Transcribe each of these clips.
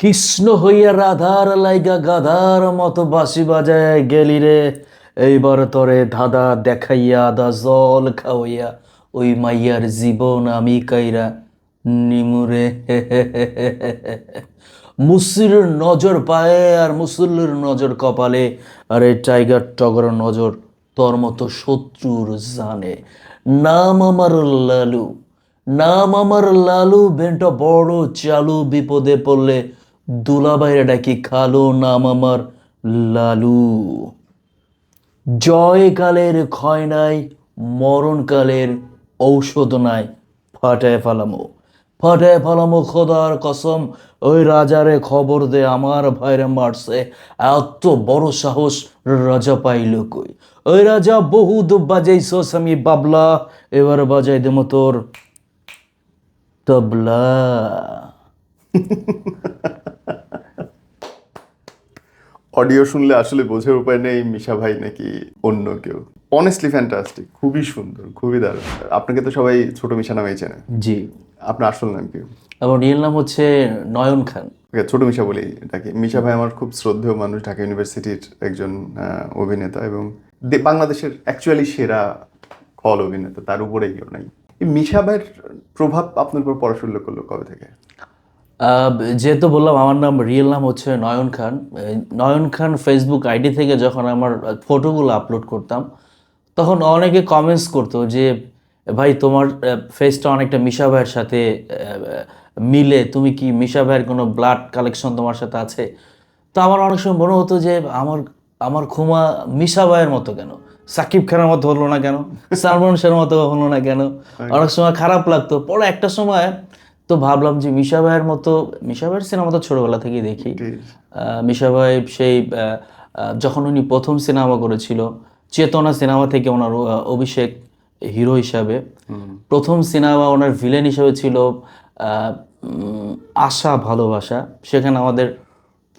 কৃষ্ণ হইয়া রাধার লাইগা গাধার মতো বাসি বাজায় গেলি রে। এইবার তরে ধাঁধা দেখাইয়া আদা জল খাওয়াইয়া ওই মাইয়ার জীবন আমি কাইরা নিমুরে মুসির নজর পায়ে আর মুসল্লির নজর কপালে, আর এই টাইগার টগর নজর তোর মতো শত্রুর জানে। নাম আমার লালু, নাম আমার লালু, বেনটা বড় চালু বিপদে পড়লে দুলাবাইরা ডাকি, খালু নাম আমার লালু। জয়কালের ক্ষয় নাই, মরণকালের ঔষধ নাই, ফাটায় ফালামো। ফাটায় ফালামো খোদার কসম, ওই রাজারে খবর দে, আমার ভাইরে মারছে। এত বড় সাহস রাজা পাইল কই? ওই রাজা বহুত বাজাইছস আমি বাবলা। এবার বাজাই দেবো তোর তবলা। অডিও শুনলে আসলে বোঝার উপায় নেই মিশা ভাই নাকি অন্য কেউ। অনেস্টলি ফ্যান্টাস্টিক খুবই সুন্দর খুবই দারুণ। আপনাকে তো সবাই ছোট মিশা নামেই চেনে। জি। আপনার আসল নাম কি? আমার রিয়েল নাম হচ্ছে নয়ন খান। ওকে ছোট মিশা বলেই ডাকি। মিশা ভাই আমার খুব শ্রদ্ধেয় মানুষ ঢাকা ইউনিভার্সিটির একজন অভিনেতা এবং বাংলাদেশের অ্যাকচুয়ালি সেরা খল অভিনেতা তার উপরেই কেউ নাই। এই মিশা ভাইয়ের প্রভাব আপনার উপর পড়া শুরু করল কবে থেকে? যেহেতু বললাম আমার নাম রিয়েল নাম হচ্ছে নয়ন খান। নয়ন খান ফেসবুক আইডি থেকে যখন আমার ফটোগুলো আপলোড করতাম তখন অনেকে কমেন্টস করতো যে ভাই তোমার ফেসটা অনেকটা মিশা ভাইয়ের সাথে মিলে তুমি কি মিশা ভাইয়ের কোনো ব্লাড কালেকশন তোমার সাথে আছে? তো আমার অনেক সময় মনে হতো যে আমার আমার খুমা মিশা ভাইয়ের মতো কেন? সাকিব খানের মতো হলো না কেন? সালমান শাহের মতো হলো না কেন? অনেক সময় খারাপ লাগতো। পরে একটা সময় তো ভাবলাম যে মিশা ভাইয়ের মতো মিশা ভাইয়ের সিনেমা তো ছোটবেলা থেকেই দেখি। মিশা ভাই সেই যখন উনি প্রথম সিনেমা করেছিল চেতনা সিনেমা থেকে ওনার অভিষেক হিরো হিসাবে। প্রথম সিনেমা ওনার ভিলেন হিসাবে ছিল আশা ভালোবাসা। সেখানে আমাদের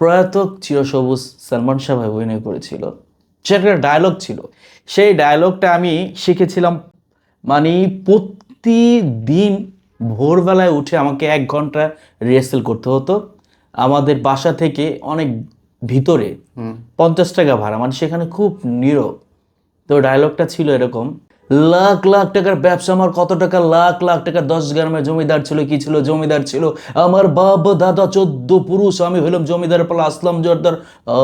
প্রয়াত চিরসবুজ সালমান শাহ ভাই অভিনয় করেছিল। সেটা ডায়লগ ছিল। সেই ডায়লগটা আমি শিখেছিলাম মানে প্রতিদিন ভোরবেলায় উঠে আমাকে এক ঘণ্টা রিহার্সেল করতে হতো। আমাদের বাসা থেকে অনেক ভিতরে পঞ্চাশ টাকা ভাড়া মানে সেখানে খুব নীরব। তো ডায়লগটা ছিল এরকম লাখ লাখ টাকার ব্যবসা আমার কত টাকা? লাখ লাখ টাকার দশ গ্রামের জমিদার ছিল কি ছিল? জমিদার ছিল আমার বাপ দাদা চোদ্দ পুরুষ আমি হইলাম জমিদার পালা আসলাম জোরদার।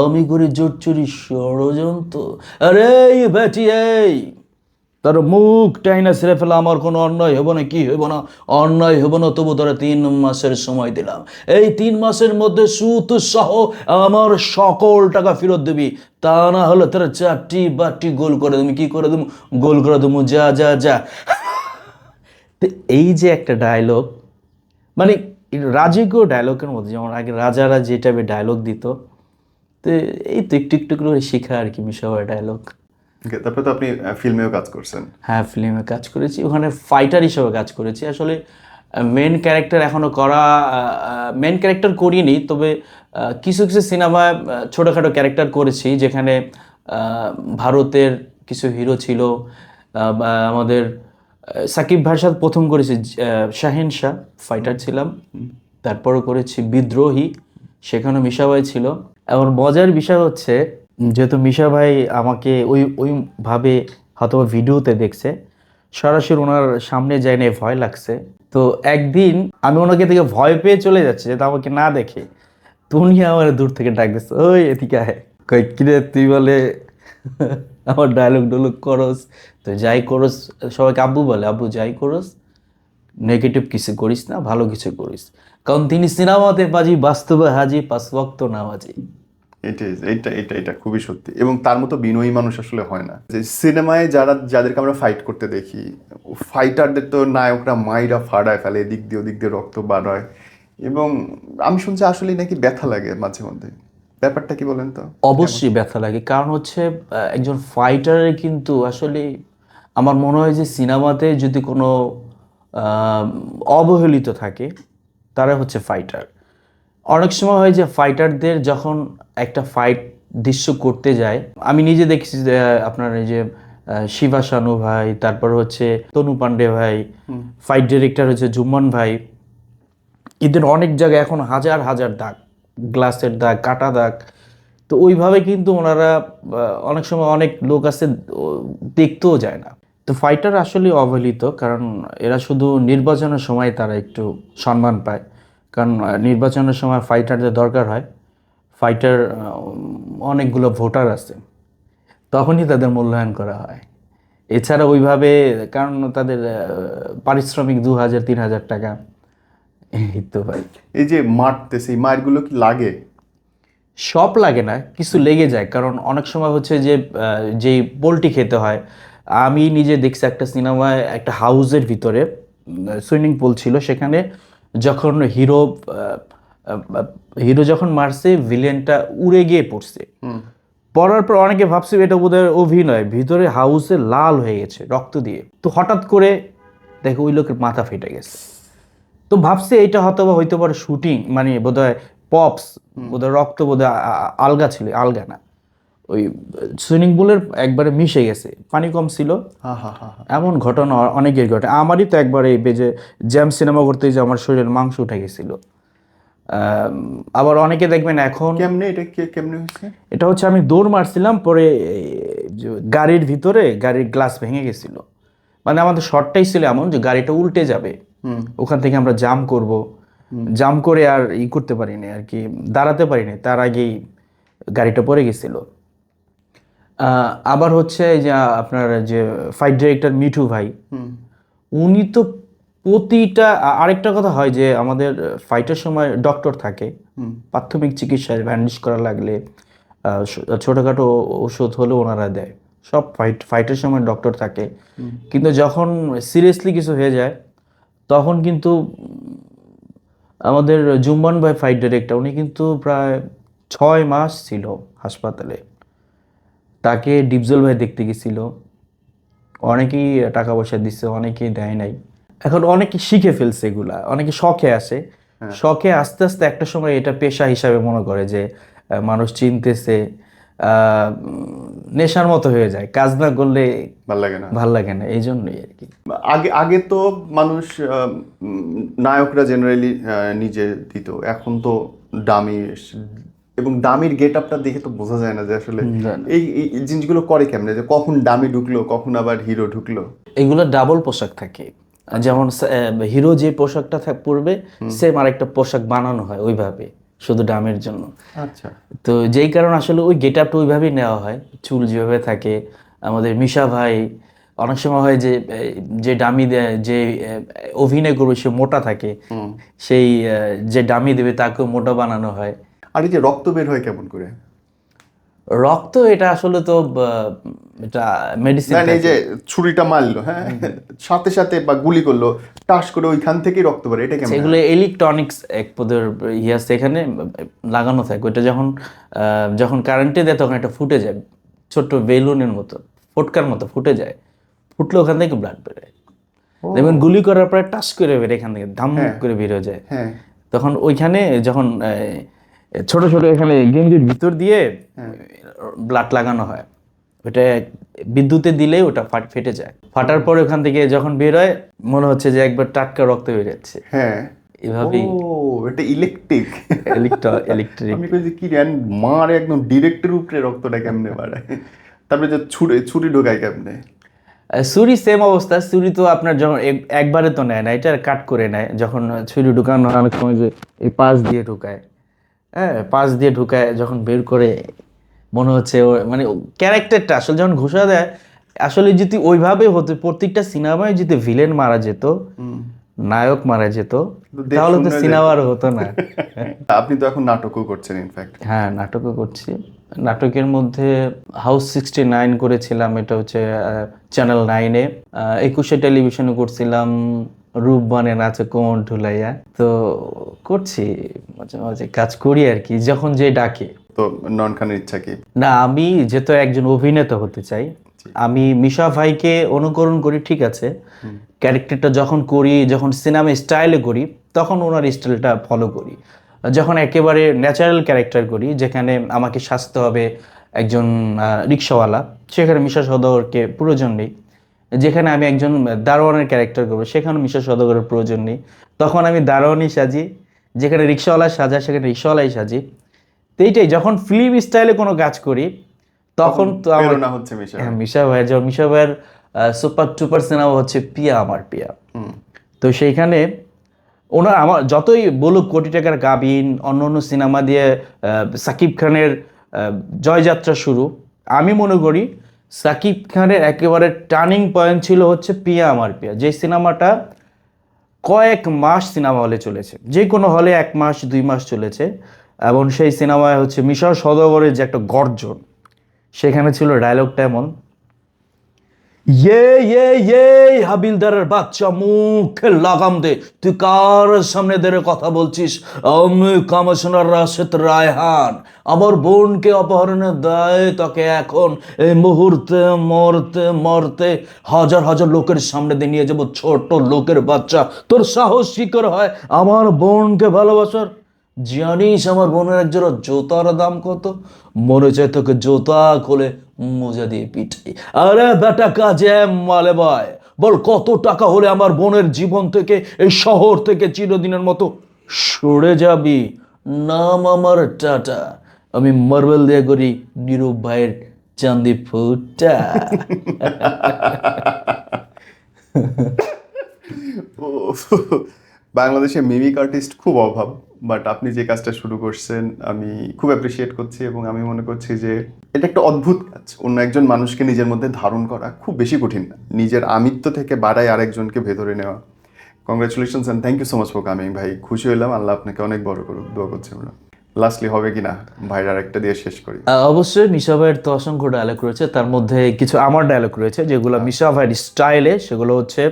আমি করি জোর চুরি ষড়যন্ত্র। আরে বেটি এই! তার মুখ টাইনা ছেড়ে ফেলা আমার কোনো অন্যায় হব না, কি হব না? অন্যায় হব না, তবু তারা তিন মাসের সময় দিলাম। এই তিন মাসের মধ্যে সুদ সহ আমার সকল টাকা ফেরত দিবি। তা না হলে তারা চারটি বাটি গোল করে দেবো। কি করে দেবো? গোল করে দেবো, যা যা যা। তো এই যে একটা ডায়লগ মানে রাজকীয় ডায়লগের মধ্যে, যেমন আগে রাজারা যে টাইপের ডায়লগ দিত, তো এই তো একটু একটু করে শেখা আর কি মিশাওয়ার ডায়লগ তারপরে তো আপনি ফিল্মেও কাজ করছেন। হ্যাঁ ফিল্মে কাজ করেছি ওখানে ফাইটার হিসেবে কাজ করেছি। আসলে মেন ক্যারেক্টার এখনও করা মেন ক্যারেক্টার করিনি তবে কিছু কিছু সিনেমায় ছোটোখাটো ক্যারেক্টার করেছি যেখানে ভারতের কিছু হিরো ছিল বা আমাদের সাকিব ভাইয়ের সাথে প্রথম করেছি শাহিন শাহ ফাইটার ছিলাম। তারপরও করেছি বিদ্রোহী সেখানেও মিশাবাই ছিল। এমন মজার বিষয় হচ্ছে যেহেতু মিশা ভাই আমাকে ওই ওইভাবে হয়তো ভিডিওতে দেখছে, সরাসরি ওনার সামনে যাই না ভয় লাগছে। তো একদিন আমি ওনাকে থেকে ভয় পেয়ে চলে যাচ্ছি যাতে আমাকে না দেখে। তো উনি আমার দূর থেকে ডাক দিচ্ছে ওই এদিকে আয়। কই কিরে, তুই বলে আমার ডায়লগ ডলগ করস, তো যাই করস। সবাইকে আব্বু বলে, আব্বু, যাই করস নেগেটিভ কিছু করিস না, ভালো কিছু করিস। কারণ তিনি সিনেমাতে বাজি, বাস্তবে হাজি, পাঁচ ওয়াক্ত নামাজি। এটা এটা এটা এটা খুবই সত্যি। এবং তার মতো বিনয়ী মানুষ আসলে হয় না। যে সিনেমায় যারা যাদেরকে আমরা ফাইট করতে দেখি ফাইটারদের তো নায়করা মাইরা ফাড়ায় ফেলে এদিক দিয়ে ওদিক দিয়ে রক্ত বার হয়। এবং আমি শুনছি আসলে নাকি ব্যথা লাগে মাঝে মধ্যে। ব্যাপারটা কি বলেন তো? অবশ্যই ব্যথা লাগে। কারণ হচ্ছে একজন ফাইটারের কিন্তু আসলে আমার মনে হয় যে সিনেমাতে যদি কোনো অবহেলিত থাকে তারা হচ্ছে ফাইটার অনেক সময় হয় যে ফাইটারদের যখন একটা ফাইট দৃশ্য করতে যায় আমি নিজে দেখছি আপনার এই যে শিবা শানু ভাই তারপর হচ্ছে তনু পান্ডে ভাই ফাইট ডিরেক্টর হচ্ছে জুম্মান ভাই। এদের অনেক জায়গায় এখন হাজার হাজার দাগ গ্লাসের দাগ কাটা দাগ। তো ওইভাবে কিন্তু ওনারা অনেক সময় অনেক লোক আছে দেখতেও যায় না। তো ফাইটার আসলে অবহেলিত কারণ এরা শুধু নির্বাচনের সময় তারা একটু সম্মান পায়। কারণ নির্বাচনের সময় ফাইটারদের দরকার হয়। ফাইটার অনেকগুলো ভোটার আছে। তখনই তাদের মূল্যায়ন করা হয়। এছাড়া ওইভাবে কারণ তাদের পারিশ্রমিক দু হাজার তিন হাজার টাকা। এই তো ভাই। এই যে মারতেছে এই মারগুলো কি লাগে? সব লাগে না কিছু লেগে যায়। কারণ অনেক সময় হচ্ছে যে যেই পোলট্রি খেতে হয় আমি নিজে দেখছি একটা সিনেমায় একটা হাউসের ভিতরে সুইমিং পুল ছিল। সেখানে যখন হিরো হিরো যখন মারছে ভিলেনটা উড়ে গিয়ে পড়ছে। পড়ার পর অনেকে ভাবছে এটা বোধহয় অভিনয় ভিতরে হাউসে লাল হয়ে গেছে রক্ত দিয়ে। তো হঠাৎ করে দেখো ওই লোকের মাথা ফেটে গেছে। তো ভাবছে এটা হয়তো বা হইতে পারে শুটিং মানে বোধহয় পপস বোধহয় রক্ত বোধহয় আলগা ছিল আলগা না। ওই সুইমিং পুলের একবারে মিশে গেছে। পানি কম ছিল। এমন ঘটনা অনেকের ঘটে। আমারই তো একবার এই বেজে জ্যাম সিনেমা করতে যে আমার শরীরের মাংস উঠে গেছিল। আবার অনেকে দেখবেন এখন কেমনে? এটা কে কেমনে হয়েছে? এটা হচ্ছে আমি দৌড় মারছিলাম পরে গাড়ির ভিতরে গাড়ির গ্লাস ভেঙে গেছিল। মানে আমাদের শর্টটাই ছিল এমন যে গাড়িটা উল্টে যাবে। হুম। ওখান থেকে আমরা জাম করব। জাম করে আর ই করতে পারিনি আর কি দাঁড়াতে পারিনি। তার আগেই গাড়িটা পড়ে গেছিল। আবার হচ্ছে এই যে আপনার যে ফাইট ডিরেক্টর মিঠু ভাই উনি তো প্রতিটা আরেকটা কথা হয় যে আমাদের ফাইটের সময় ডক্টর থাকে প্রাথমিক চিকিৎসায় ব্যান্ডেজ করা লাগলে ছোটোখাটো ওষুধ হলেও ওনারা দেয়। সব ফাইট ফাইটের সময় ডক্টর থাকে। কিন্তু যখন সিরিয়াসলি কিছু হয়ে যায় তখন কিন্তু আমাদের জুম্বান ভাই ফাইট ডিরেক্টর উনি কিন্তু প্রায় ছয় মাস ছিল হাসপাতালে। তাকে ডিপজল ভাই দেখতে গেছিল। অনেকেই টাকা পয়সা দিচ্ছে অনেকেই দেয় নাই। এখন অনেকে শিখে ফেলছে এগুলা অনেকে শখে আসে। শখে আস্তে আস্তে একটা সময় এটা পেশা হিসাবে মনে করে যে মানুষ চিনতেছে নেশার মতো হয়ে যায় কাজ না করলে ভালো লাগে না। ভালো লাগে না এই জন্যই আর কি। আগে আগে তো মানুষ নায়করা জেনারেলি নিজে দিত এখন তো দামি এবং দামির গেট আপটা দেখে তো বোঝা যায় না যে আসলে এই জিনিসগুলো করে কেমনে? যে কখন দামি ঢুকলো কখন আবার হিরো ঢুকলো? এগুলো ডাবল পোশাক থাকে। যেমন হিরো যে পোশাকটা পরবে সেম আরেকটা পোশাক বানানো হয় ওইভাবে শুধু ডামের জন্য। আচ্ছা। তো যেই কারণে আসলে ওই গেট আপটা ওইভাবেই নেওয়া হয়। চুল যেভাবে থাকে আমাদের মিশা ভাই অনেক সময় হয় যে যে ডামি দেয় যে অভিনয় করবে সে মোটা থাকে সেই যে ডামি দেবে তাকেও মোটা বানানো হয়। আর এই যে রক্ত বের হয় কেমন করে? রক্ত এটা আসলে তো এটা মেডিসিন না এই যে ছুরিটা মারলো হ্যাঁ? সাথে সাথে বা গুলি করল টাস করে ওইখান থেকেই রক্ত বের এটা কেমন? সেগুলো ইলেকট্রনিক্স এক পদের ইয়ে আছে এখানে লাগানো থাকে। ওইটা যখন যখন কারেন্টে দেয় তখন এটা ফুটে যায় ছোট্ট বেলুনের মতো ফোটকার মতো ফুটে যায়। ফুটলে ওখান থেকে ব্লাড বেরোয় দেখবেন গুলি করার পরে টাস করে বের এখান থেকে ধাম করে বেরো যায়। হ্যাঁ। তখন ওইখানে যখন ছোট ছোট এখানে গেঞ্জির ভিতর দিয়ে ব্লাড লাগানো হয়। ওটা বিদ্যুতে দিলেই ওটা ফাট ফেটে যায়। ফাটার পর ওখান থেকে যখন বের হয় মনে হচ্ছে যে একবার টাটকা রক্ত বের যাচ্ছে হ্যাঁ। এভাবেই। ও এটা ইলেকট্রিক ইলেকট্রিক আমি কইছি কি রে মার একদম ডিরেক্টের উপরে রক্তটা কেমনে বাড়ায়? তারপরে যে ছুরি ছুরি ঢোকায় কেমনে? ছুরি সেম অবস্থা। ছুরি তো আপনার যখন একবারে তো নেয় না এটা কাট করে নেয়। যখন ছুরি ঢুকানো অনেক সময় যে এই পাশ দিয়ে ঢুকায়। হ্যাঁ পাশ দিয়ে ঢুকায় যখন বের করে মনে হচ্ছে মানে ক্যারেক্টারটা আসলে যখন ঘুষা দেয় আসলে যদি ওইভাবে হতো প্রত্যেকটা সিনেমায় যদি ভিলেন মারা যেত নায়ক মারা যেত তাহলে তো সিনেমা আর হতো না। আপনি তো এখন নাটকও করছেন ইনফ্যাক্ট হ্যাঁ নাটকও করছি। নাটকের মধ্যে হাউস সিক্সটি নাইন করেছিলাম এটা হচ্ছে চ্যানেল নাইনে একুশে টেলিভিশনে করছিলাম। রূপবানে নাচে কোমর ঢুলাইয়া। তো করছি মাঝে মাঝে কাজ করি আর কি যখন যে ডাকে। তো নন খানের ইচ্ছা কি? না আমি যেহেতু একজন অভিনেতা হতে চাই আমি মিশা ভাইকে অনুকরণ করি ঠিক আছে। ক্যারেক্টারটা যখন করি যখন সিনেমা স্টাইলে করি তখন ওনার স্টাইলটা ফলো করি। যখন একেবারে ন্যাচারাল ক্যারেক্টার করি যেখানে আমাকে সাজতে হবে একজন রিক্সাওয়ালা সেখানে মিশা সদগরকে প্রয়োজন নেই। যেখানে আমি একজন দারোয়ানের ক্যারেক্টার করব সেখানে মিশা সদগরের প্রয়োজন নেই। তখন আমি দারোয়ানই সাজি যেখানে রিক্সাওয়ালা সাজা সেখানে রিক্সাওয়ালাই সাজি। তো এইটাই যখন ফিল্ম স্টাইলে কোনো কাজ করি তখন তো আমার হচ্ছে মিশা হ্যাঁ মিশা ভাইয়ের যেমন মিশা ভাইয়ের সুপার টুপার সিনেমা হচ্ছে পিয়া আমার পিয়া। তো সেইখানে ওনার আমার যতই বলুক কোটি টাকার গাবিন অন্য অন্য সিনেমা দিয়ে সাকিব খানের জয়যাত্রা শুরু আমি মনে করি সাকিব খানের একেবারে টার্নিং পয়েন্ট ছিল হচ্ছে পিয়া আমার পিয়া। যে সিনেমাটা কয়েক মাস সিনেমা হলে চলেছে, যে কোনো হলে এক মাস, দুই মাস চলেছে, এবং সেই সিনেমায় হচ্ছে মিশর সদগরের যে একটা গর্জন, সেখানে ছিল ডায়লগটা এমন ইয়ে ইয়ে ইয়ে হাবিলদারের বাচ্চা মুখে লাগাম দে। তুই কার সামনে ধরে কথা বলছিস? আমি রাশেদ রায়হান। আমার বোনকে অপহরণের দায় তোকে এখন। এই মুহূর্তে, মরতে মরতে হাজার হাজার লোকের সামনে দিয়ে নিয়ে যাব ছোট লোকের বাচ্চা। তোর সাহস করে হয়? আমার বোনকে ভালোবাসার জানিস আমার বোনের এক জুতার দাম কত? মনে চায় তোকে জুতা খুলে মোজা দিয়ে পিটাই। আরে বেটা কাজে মালে ভাই, বল কত টাকা হলে আমার বোনের জীবন থেকে, এই শহর থেকে চিরদিনের মতো সরে যাবি? নাম আমার টাটা। আমি মার্বেল দিয়ে করি নিরূপ ভাইয়ের চান্দি ফুটা। ও বাংলাদেশে মিমিক আর্টিস্ট খুব অভাব বাট আপনি যে কাজটা শুরু করছেন, আমি খুব অ্যাপ্রিসিয়েট করছি এবং আমি মনে করছি যে এটা একটা অদ্ভুত কাজ। অন্য একজন মানুষকে নিজের মধ্যে ধারণ করা খুব বেশি কঠিন না। নিজের আমিত্ব থেকে বাড়ায় আরেকজনকে ভেতরে নেওয়া। Congratulations and thank you so much for coming ভাই। খুশি হইলাম। আল্লাহ আপনাকে অনেক বড় করুক। দোয়া করছি আমরা। লাস্টলি হবে কি না একটা দিয়ে শেষ করি। অবশ্যই মিশা ভাইয়ের তো অসংখ্য ডায়লগ রয়েছে। তার মধ্যে কিছু আমার ডায়লগ রয়েছে যেগুলো মিশা ভাইয়ের স্টাইলে সেগুলো হচ্ছে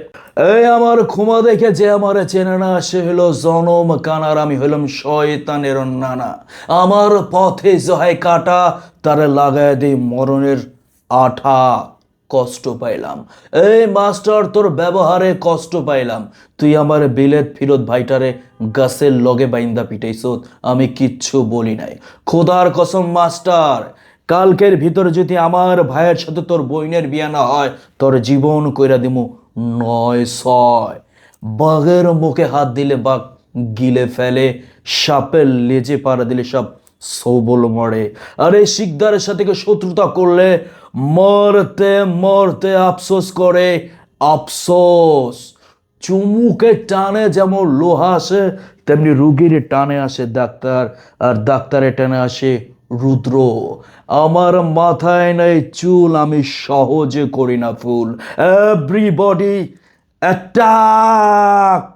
এই আমার ক্ষমা দেখে যে আমার চেনে না সে হলো জনম কানার আমি হলাম শয়তানের নানা। আমার পথে জহায় কাটা তারে লাগায় দেই মরণের আঠা। কষ্ট পাইলাম। এই মাস্টার, তোর ব্যবহারে কষ্ট পাইলাম। তুই আমার বিলেত ফিরত ভাইটারে গাছের লগে বাইন্দা পিটাইছত আমি কিচ্ছু বলি নাই। খোদার কসম মাস্টার, কালকের ভিতর যদি আমার ভাইয়ের সাথে তোর বইনের বিয়া না হয়, তোর জীবন কইরা দিমু নয় ছয়। বাঘের মুখে হাত দিলে বাঘ গিলে ফেলে, সাপের লেজে পাড়া দিলে সব সবল মরে। আরে শিকদারের সাথে শত্রুতা করলে মরতে মরতে আফসোস করে। আফসোস। চুমুকে টানে যেমন লোহা আসে, তেমনি রুগীর টানে আসে ডাক্তার, আর ডাক্তারে টানে আসে রুদ্র। আমার মাথায় নেই চুল, আমি সহজে করি না ফুল। Everybody attack